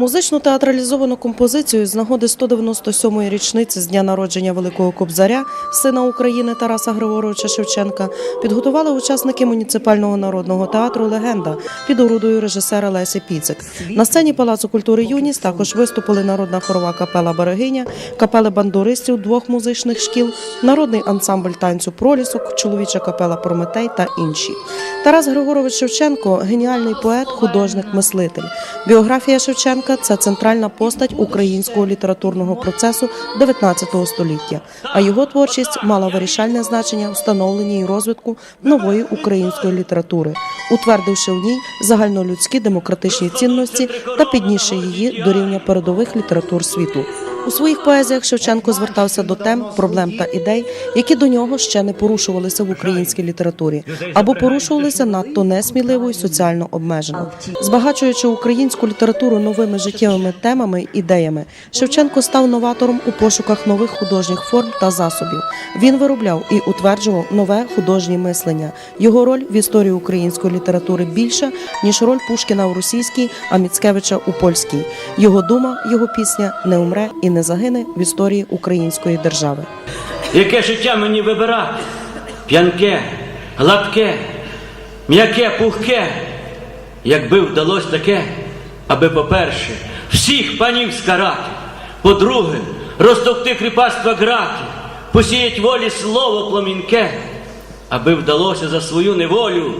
Музичну театралізовану композицію з нагоди 197-ї річниці з дня народження Великого Кобзаря, сина України Тараса Григоровича Шевченка, підготували учасники муніципального народного театру Легенда під орудою режисера Лесі Піцик. На сцені Палацу культури Юність також виступили народна хорова капела Берегиня, капели бандуристів двох музичних шкіл, народний ансамбль танцю Пролісок, чоловіча капела Прометей та інші. Тарас Григорович Шевченко геніальний поет, художник, мислитель. Біографія Шевченка це центральна постать українського літературного процесу 19 століття. А його творчість мала вирішальне значення в становленні і розвитку нової української літератури, утвердивши в ній загальнолюдські демократичні цінності та піднісши її до рівня передових літератур світу. У своїх поезіях Шевченко звертався до тем, проблем та ідей, які до нього ще не порушувалися в українській літературі, або порушувалися надто несміливо і соціально обмежено. Збагачуючи українську літературу новими життєвими темами ідеями, Шевченко став новатором у пошуках нових художніх форм та засобів. Він виробляв і утверджував нове художнє мислення. Його роль в історії української літератури більша ніж роль Пушкіна в російській, а Міцкевича у польській. Його дума, його пісня не умре і не загине в історії української держави. Яке життя мені вибирати? П'янке, гладке, м'яке, пухке, якби вдалось таке, аби, по-перше, всіх панів скарати, по-друге, розтовкти кріпацтва грати, посіять волі слово пломінке, аби вдалося за свою неволю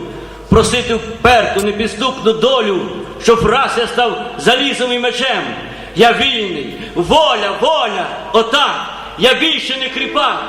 просити вперту непідступну долю, щоб раз я став залізом і мечем. Я вільний, воля, воля, отак. Я більше не кріпак,